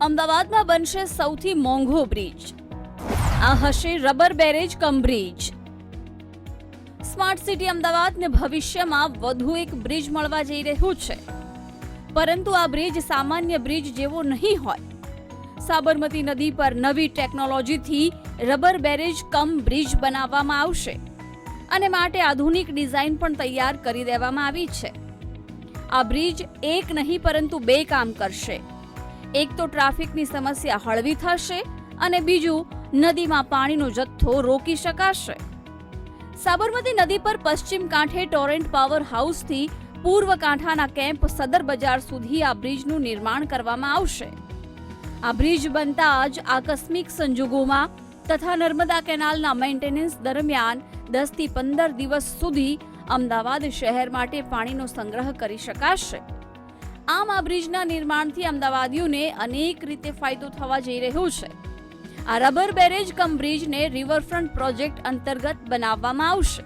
અમદાવાદમાં બનશે સૌથી મોંઘો બ્રિજ. આ હશે rubber barrage cum bridge. Smart city અમદાવાદને ભવિષ્યમાં વધુ એક બ્રિજ મળવા જઈ રહ્યું છે. પરંતુ આ બ્રિજ સામાન્ય બ્રિજ જેવો નહીં હોય. સાબરમતી નદી પર નવી ટેકનોલોજીથી રબર બેરેજ કમ બ્રિજ બનાવવામાં આવશે અને માટે આધુનિક ડિઝાઇન પણ તૈયાર કરી દેવામાં આવી છે. આ બ્રિજ એક નહીં પરંતુ બે કામ કરશે. એક તો ટ્રાફિકની સમસ્યા હળવી થશે અને બીજું, નદીમાં પાણીનો જથ્થો રોકી શકાશે. સાબરમતી નદી પર પશ્ચિમ કાંઠે ટોરેન્ટ પાવર હાઉસથી પૂર્વ કાંઠાના કેમ્પ સદર બજાર સુધી આ બ્રિજનું નિર્માણ કરવામાં આવશે. આ બ્રિજ બનતા જ આકસ્મિક સંજોગોમાં તથા નર્મદા કેનાલના મેન્ટેનન્સ દરમિયાન દસથી પંદર દિવસ સુધી અમદાવાદ શહેર માટે પાણીનો સંગ્રહ કરી શકાશે. આમ આ બ્રિજના નિર્માણથી અમદાવાદીઓને અનેક રીતે ફાયદો થવા જઈ રહ્યો છે. આ રબર બેરેજ કમ બ્રિજને રિવરફ્રન્ટ પ્રોજેક્ટ અંતર્ગત બનાવવામાં આવશે.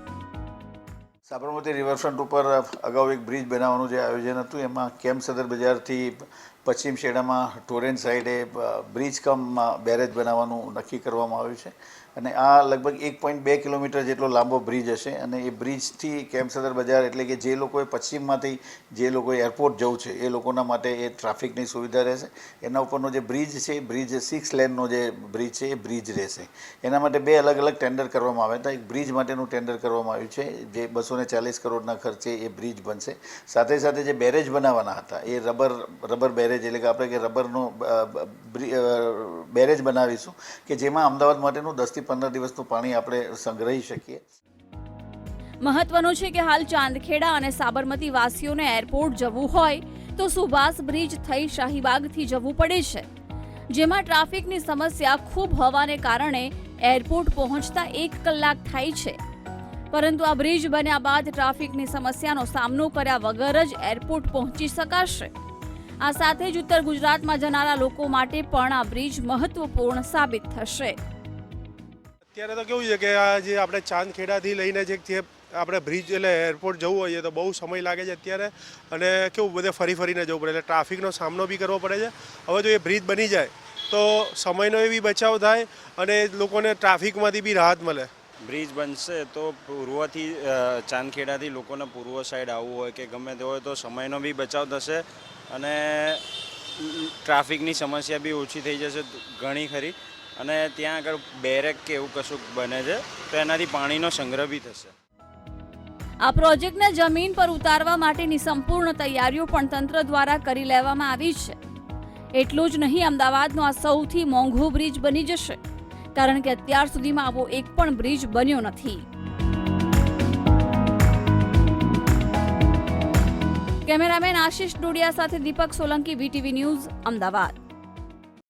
સાબરમતી રિવરફ્રન્ટ ઉપર અગાઉ એક બ્રિજ બનાવવાનું જે આયોજન હતું, એમાં કેમ્પ સદર બજારથી પશ્ચિમ શેડામાં ટોરેન્ટ સાઈડે બ્રિજ કમ બેરેજ બનાવવાનું નક્કી કરવામાં આવ્યું છે. અને આ લગભગ એક પોઈન્ટ બે કિલોમીટર જેટલો લાંબો બ્રિજ હશે અને એ બ્રિજથી કેમ્પ બજાર એટલે કે જે લોકોએ પશ્ચિમમાંથી જે લોકોએ એરપોર્ટ જવું છે, એ લોકોના માટે એ ટ્રાફિકની સુવિધા રહેશે. એના ઉપરનો જે બ્રિજ છે, બ્રિજ સિક્સ લેનનો જે બ્રિજ છે, એ બ્રિજ રહેશે. એના માટે બે અલગ અલગ ટેન્ડર કરવામાં આવ્યા હતા. એક બ્રિજ માટેનું ટેન્ડર કરવામાં આવ્યું છે, જે બસો ચાલીસ કરોડના ખર્ચે એ બ્રિજ બનશે. સાથે સાથે જે બેરેજ બનાવવાના હતા, એ રબર રબર બેરેજ એટલે કે આપણે કે રબરનો બેરેજ બનાવીશું કે જેમાં અમદાવાદ માટેનું દસથી પંદર દિવસનું પાણી આપણે સંગ્રહી શકીએ. મહત્વનું છે કે હાલ ચાંદખેડા અને સાબરમતી વાસીઓને એરપોર્ટ જવું હોય તો સુભાષ બ્રિજ થઈ શાહીબાગથી જવું પડે છે. જેમાં ટ્રાફિકની સમસ્યા ખૂબ હોવાને કારણે એરપોર્ટ પહોંચતા એક કલાક થાય છે. પરંતુ આ બ્રિજ બન્યા બાદ ટ્રાફિકની સમસ્યાનો સામનો કર્યા વગર જ એરપોર્ટ પહોંચી શકાશે. આ સાથે જ ઉત્તર ગુજરાતમાં જનારા લોકો માટે પણ આ બ્રિજ મહત્વપૂર્ણ સાબિત થશે. અત્યારે તો કેવું છે કે આ જે આપણે ચાંદખેડાથી લઈને જે આપણે બ્રિજ એટલે એરપોર્ટ જવું હોઈએ તો બહુ સમય લાગે છે અત્યારે. અને કેવું બધે ફરી ફરીને જવું પડે, એટલે ટ્રાફિકનો સામનો બી કરવો પડે છે. હવે જો એ બ્રિજ બની જાય, તો સમયનો એ બી બચાવ થાય અને લોકોને ટ્રાફિકમાંથી બી રાહત મળે. બ્રિજ બનશે તો પૂર્વથી ચાંદખેડાથી લોકોને પૂર્વ સાઈડ આવવું હોય કે ગમે તે હોય તો સમયનો બી બચાવ થશે અને ટ્રાફિકની સમસ્યા બી ઓછી થઈ જશે ઘણી ખરી. અને ત્યાં આગળ બેરેક કે એવું કશું બને છે, તો એનાથી પાણીનો સંગ્રહ બી થશે. આ પ્રોજેક્ટને જમીન પર ઉતારવા માટેની સંપૂર્ણ તૈયારીઓ પણ તંત્ર દ્વારા કરી લેવામાં આવી છે. એટલું જ નહીં, અમદાવાદનો આ સૌથી મોંઘો બ્રિજ બની જશે. કારણ કે અત્યાર સુધીમાં આવો એક પણ બ્રિજ બન્યો નથી. કેમેરામેન આશિષ ડોડિયા સાથે દીપક સોલંકી, વીટીવી ન્યૂઝ, અમદાવાદ.